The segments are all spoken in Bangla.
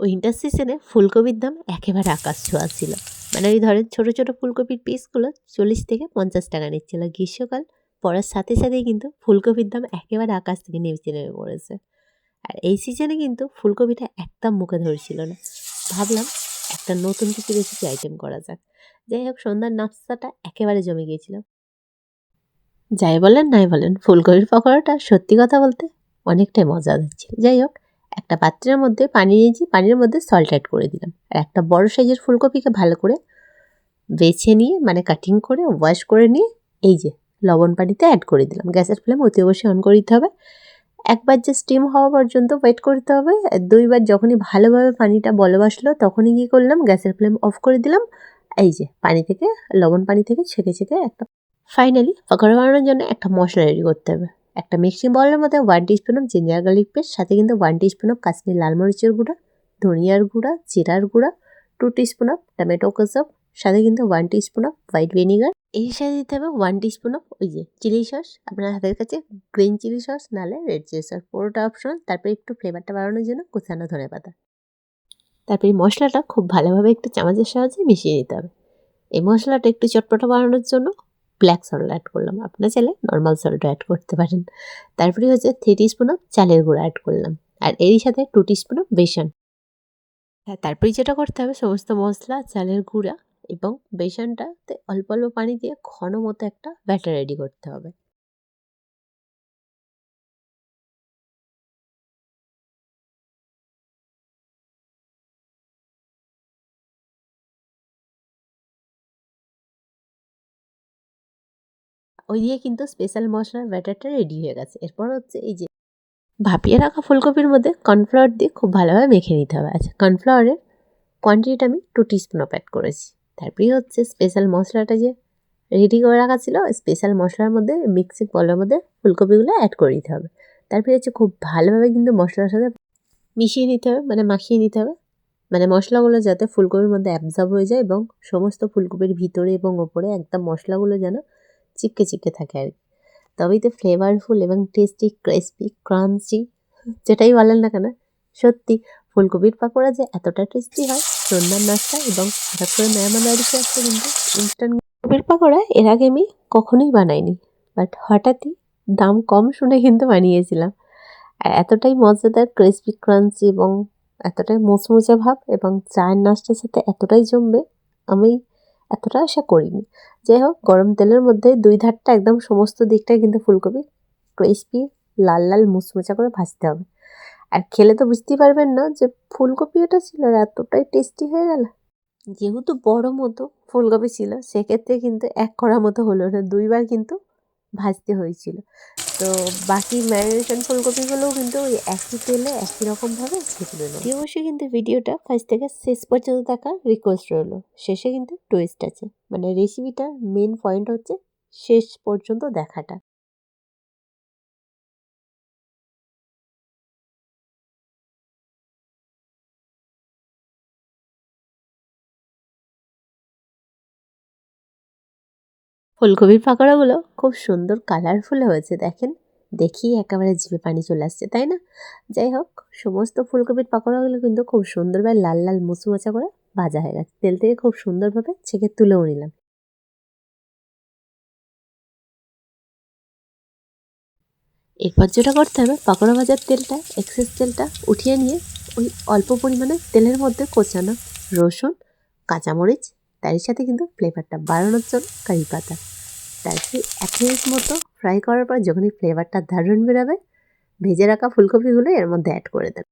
উইন্টার সিজনে ফুলকপির দাম একেবারে আকাশ ছোঁয়া ছিল মানে ওই ধরেন ছোটো ছোটো ফুলকপির পিসগুলো চল্লিশ থেকে পঞ্চাশ টাকা নিচ্ছিল। গ্রীষ্মকাল পড়ার সাথে সাথেই কিন্তু ফুলকপির দাম একেবারে আকাশ থেকে নিচে নেমে পড়েছে। আর এই সিজনে কিন্তু ফুলকপিটা একদম মুখে ধরছিল না। ভাবলাম একটা নতুন কিছু রেসিপি আইটেম করা যাক। যাই হোক, সন্ধ্যার নাস্তাটা একেবারে জমে গিয়েছিল। যাই বলেন, নাই বলেন, ফুলকপির পকোড়াটা সত্যি কথা বলতে অনেকটাই মজা দিচ্ছিল যাই হোক একটা পাত্রের মধ্যে পানি নিয়েছি পানির মধ্যে সল্ট অ্যাড করে দিলাম। আর একটা বড় সাইজের ফুলকপিকে ভালো করে বেছে নিয়ে মানে কাটিং করে ওয়াশ করে নিয়ে, এই যে লবণ পানিতে অ্যাড করে দিলাম। গ্যাসের ফ্লেম অতি অবশ্যই অন করে দিতে হবে। একবার যে স্টিম হওয়া পর্যন্ত ওয়েট করতে হবে। দুইবার যখনই ভালোভাবে পানিটা বলে বসল তখনই কী করলাম, গ্যাসের ফ্লেম অফ করে দিলাম। এই যে পানি থেকে, লবণ পানি থেকে ছেঁকে ছেঁকে একটা ফাইনালি পকোড়া বানানোর জন্য একটা মশলা রেডি করতে হবে। একটা মিক্সিং বলের মধ্যে one teaspoon of ginger garlic paste সাথে কিন্তু ওয়ান টিস্পুন অফ কাশ্মীর লাল মরিচের গুঁড়া, ধনিয়ার গুঁড়া, জিরার গুঁড়া টু টিস্পুন অফ টমেটো কসব সাথে কিন্তু one teaspoon of white vinegar এই সাথে দিতে হবে ওয়ান টিস্পুন অফ ওই যে চিলি সস আপনার হাতের কাছে গ্রিন চিলি সস নাহলে রেড চিলি সস পুরোটা অপশন তারপরে একটু ফ্লেভারটা বাড়ানোর জন্য কুচানো ধনে পাতা। তারপরে মশলাটা খুব ভালোভাবে একটু চামচের সাহায্যে মিশিয়ে নিতে হবে। এই মশলাটা একটু চটপটা বানানোর জন্য ব্ল্যাক সল্ট অ্যাড করলাম। আপনারা চাইলে নর্মাল সল্ট অ্যাড করতে পারেন। তারপরে হচ্ছে থ্রি স্পুন অফ চালের গুঁড়ো অ্যাড করলাম। আর এরই সাথে টু স্পুন অফ বেসন। হ্যাঁ তারপরে যেটা করতে হবে, সমস্ত মশলা চালের গুঁড়া এবং বেসনটাতে অল্প অল্প পানি দিয়ে ঘন মতো একটা ব্যাটার রেডি করতে হবে। ওই দিয়ে কিন্তু স্পেশাল মশলার ব্যাটারটা রেডি হয়ে গেছে। এরপর হচ্ছে এই যে ভাপিয়ে রাখা ফুলকপির মধ্যে কর্নফ্লাওয়ার দিয়ে খুব ভালোভাবে মেখে নিতে হবে। আচ্ছা কর্নফ্লাওয়ারের কোয়ান্টিটিটা আমি টু টিস্পুন অ্যাড করেছি। তারপরেই হচ্ছে স্পেশাল মশলাটা যে রেডি করে রাখা ছিল স্পেশাল মশলার মধ্যে মিক্সিং বলের মধ্যে ফুলকপিগুলো অ্যাড করে দিতে হবে। তারপরে হচ্ছে খুব ভালোভাবে কিন্তু মশলার সাথে মিশিয়ে নিতে হবে মানে মাখিয়ে নিতে হবে। মানে মশলাগুলো যাতে ফুলকপির মধ্যে অ্যাবজর্ব হয়ে যায় এবং সমস্ত ফুলকপির ভিতরে এবং ওপরে একদম মশলাগুলো যেন চিপকে চিপকে থাকে আর কি। তবেই তো ফ্লেভারফুল এবং টেস্টি ক্রিসপি ক্রাঞ্চি যেটাই বলেন না কেন, সত্যি ফুলকপির পাকোড়া যে এতটা টেস্টি হয় সন্ধ্যার নাস্তা এবং হঠাৎ করে মেহমান বাড়িতে আসতে কিন্তু ইনস্ট্যান্ট ফুলকপির পাকোড়া এর আগে আমি কখনোই বানাইনি। বাট হঠাৎই দাম কম শুনে কিন্তু বানিয়েছিলাম। আর এতটাই মজাদার ক্রিসপি ক্রাঞ্চি এবং এতটাই মোচমোচা ভাব এবং চায়ের নাস্তার সাথে এতটাই জমবে, আমি এতটা আশা করিনি। যাই হোক, গরম তেলের মধ্যে দুই ধারটা একদম সমস্ত দিকটাই কিন্তু ফুলকপি ক্রিসপি লাল লাল মুচমুচা করে ভাজতে হবে। আর খেলে তো বুঝতেই পারবেন না যে ফুলকপি এটা ছিল আর এতটাই টেস্টি হয়ে গেল। যেহেতু বড় মতো ফুলকপি ছিল, সেক্ষেত্রে কিন্তু এক করা মতো হলো না, দুইবার কিন্তু ভাজতে হয়েছিল। তো বাকি ম্যারিনেশন ফুলকপিগুলোও কিন্তু ওই একই তেলে, একই রকমভাবে ভেজে নিল অবশ্যই কিন্তু ভিডিওটা ফার্স্ট থেকে শেষ পর্যন্ত দেখার রিকোয়েস্ট রইল। শেষে কিন্তু টুইস্ট আছে। মানে রেসিপিটার মেন পয়েন্ট হচ্ছে শেষ পর্যন্ত দেখাটা। ফুলকপির পাকোড়াগুলো খুব সুন্দর কালারফুল হয়েছে, দেখেন? দেখি একেবারে জিভে পানি চলে আসছে, তাই না? যাই হোক, সমস্ত ফুলকপির পাকোড়াগুলো কিন্তু খুব সুন্দরভাবে লাল লাল মুচমোচা করে ভাজা হয়ে গেছে। তেল থেকে খুব সুন্দরভাবে ছেঁকে তুলেও নিলাম। এরপর যেটা করতে হবে, পাকোড়া ভাজার তেলটা এক্সেস তেলটা উঠিয়ে নিয়ে ওই অল্প পরিমাণে তেলের মধ্যে কোচানো রসুন, কাঁচামরিচ তারই সাথে কিন্তু ফ্লেভারটা বাড়ানোর জন্য কারি পাতা। তারপরে এক মিনিট মতো ফ্রাই করার পর যখনই ফ্লেভারটা দারুণ বেরোবে, ভেজে রাখা ফুলকপিগুলো এর মধ্যে অ্যাড করে দেন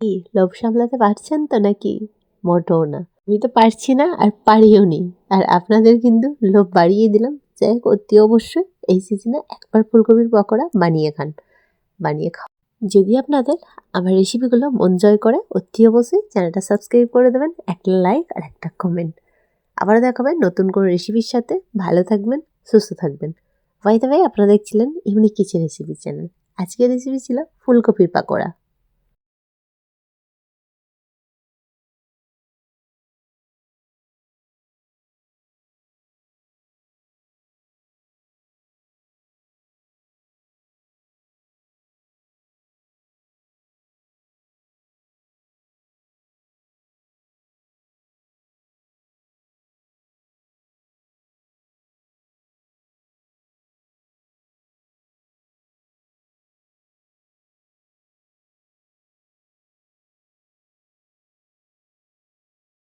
কি, লোভ সামলাতে পারছেন তো নাকি? মোটেও না। আমি তো পারছি না আর পারিও নি। আর আপনাদের কিন্তু লোভ বাড়িয়ে দিলাম। যাই হোক, অতি অবশ্যই এই সিজনে একবার ফুলকপির পকোড়া বানিয়ে খান। বানিয়ে খাও। যদি আপনাদের আমার রেসিপিগুলো মন জয় করে, অতি অবশ্যই চ্যানেলটা সাবস্ক্রাইব করে দেবেন, একটা লাইক আর একটা কমেন্ট আবার দেখাবেন নতুন কোনো রেসিপির সাথে। ভালো থাকবেন, সুস্থ থাকবেন। ভাই ভাই আপনারা দেখছিলেন ইউনিক কিচেন রেসিপি চ্যানেল আজকের রেসিপি ছিল ফুলকপির পাকোড়া।